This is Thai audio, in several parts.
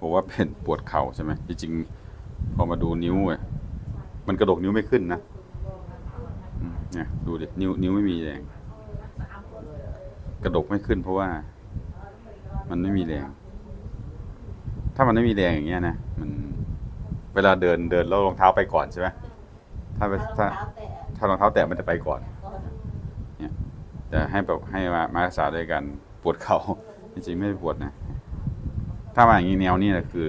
บอกว่าเป็นปวดเข่าใช่ไหมจริงๆพอมาดูนิ้วมันกระดกนิ้วไม่ขึ้นนะเนี่ยดูดินิ้วนิ้วไม่มีแรงกระดกไม่ขึ้นเพราะว่า มันไม่มีแรง ถ้ามันไม่มีแรงอย่างเงี้ยนะมันเวลาเดินเดินแล้วรองเท้าไปก่อนใช่ไหมถ้าไปถ้าถ้ารองเท้าแตะมันจะไปก่อน เนี่ยแต่ให้แบบให้มามารักษาด้วยกันปวดเขา่าจริงๆไม่ได้ปวดนะ ถ้ามาอย่างนี้แนวนี้แหละคือ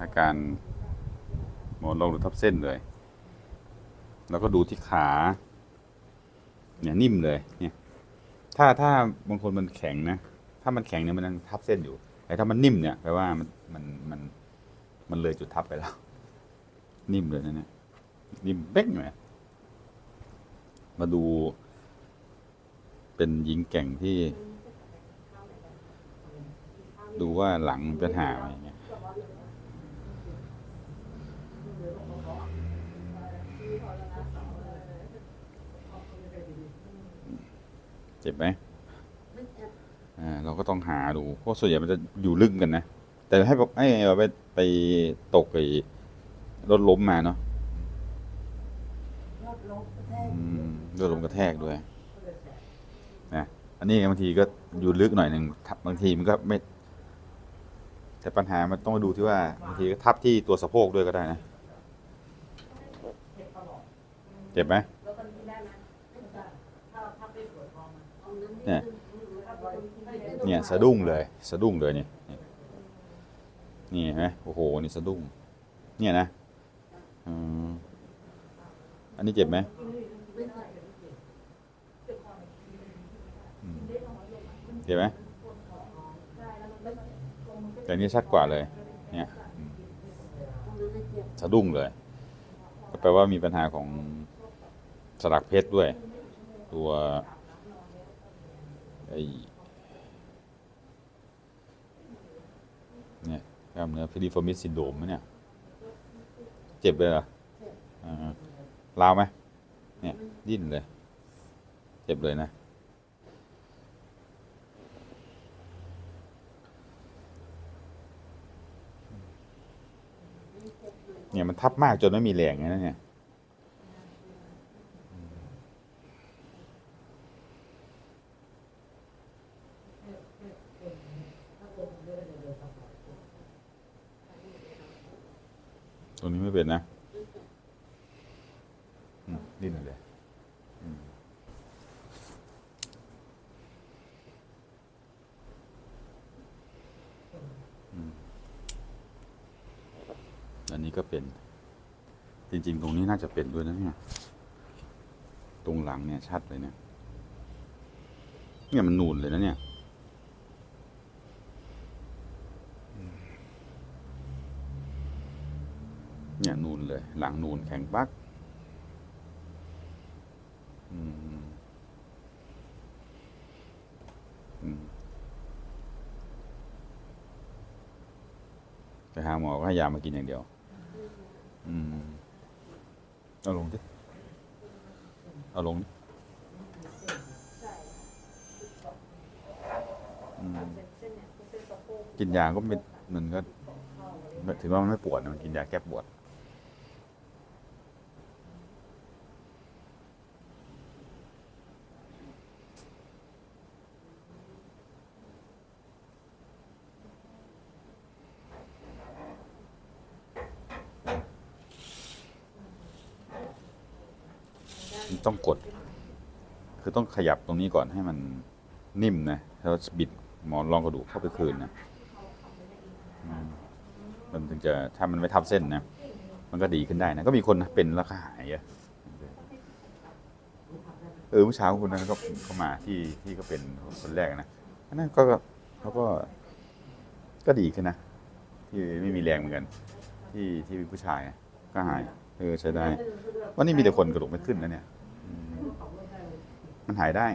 อาการหมอนรองหรือทับเส้นเลย แล้วก็ดูที่ขา เนี่ยนิ่มเลย เนี่ย ถ้าถ้าบางคนมันแข็งนะ ถ้ามันแข็งเนี่ยมันยังทับเส้นอยู่ แต่ถ้ามันนิ่มเนี่ยแปลว่ามันมันมันมันเลยจุดทับไปแล้ว นิ่มเลยนะเนี่ย นิ่มเป๊กเลยมาดู เป็นหญิงแก่งที่ ดูว่าหลังมีปัญหาอะไรอย่างเงี้ยเจ็บไหมอ่าเราก็ต้องหาดู เพราะส่วนใหญ่มันจะอยู่ลึกกันนะ แต่ให้บอกให้เราไปไปตกไอ้รถล้มมาเนาะรถลบกระแทกอืมด้วยลมกระแทกด้วยนะอันนี้บางทีก็อยู่ลึกหน่อยหนึ่งทับบางทีมันก็ไม่ แต่ปัญหามันต้องมาดูที่ว่าบางทีก็ทับที่ตัวสะโพกด้วยก็ได้นะเจ็บไหมเนี่ยเนี่ยสะดุ้งเลย สะดุ้งเลยเนี่ยนี่เห็นไหมโอ้โหนี่สะดุ้ง เนี่ยนะอันนี้เจ็บไหมเห็นไหม แต่นี้ชัดกว่าเลยเนี่ยสะดุ้งเลย ก็แปลว่ามีปัญหาของสลักเพชรด้วย ตัวไอ้เนี่ยกล้ามเนื้อฟิลิฟอร์มิสซินโดมเนี่ย เจ็บเลยเหรออ่าลาวไหมเนี่ย ดิ้นเลย เจ็บเลยนะ เนี่ยมันทับมากจนไม่มีแรงนะเนี่ยตรงนี้ไม่เป็นนะดิ้นเลยอืมอืมอั นนี้ก็เป็น จริง ๆ ตรงนี้น่าจะเป็นด้วยนะเนี่ย ตรงหลังเนี่ยชัดเลยเนี่ย เนี่ยมันนูนเลยนะเนี่ย เนี่ยนูนเลย หลังนูนแข็งปักอืมไปหาหมอก็ให้ยามากินอย่างเดียว อืมเอาลงดิเอาลงดิอืมกินยาก็ไม่มันก็ถือว่ามันไม่ปวดนะมันกินยาแก้ปวด ต้องกด คือต้องขยับตรงนี้ก่อนให้มันนิ่มนะแล้วบิดหมอนรองกระดูกเข้าไปคืนนะมันถึงจะถ้ามันไม่ทับเส้นนะ มันก็ดีขึ้นได้นะ ก็มีคนเป็นแล้วก็หายอะเออเมื่อเช้าคนนั้นก็เข้ามาที่ที่ก็เป็นคนแรกนะอันนั้นก็เขาก็ก็ดีขึ้นนะที่ไม่มีแรงเหมือนกัน ที่ที่ผู้ชายก็หายเออใช้ได้วันนี้มีแต่คนกระดูกไม่ขึ้นนะเนี่ย มันหายได้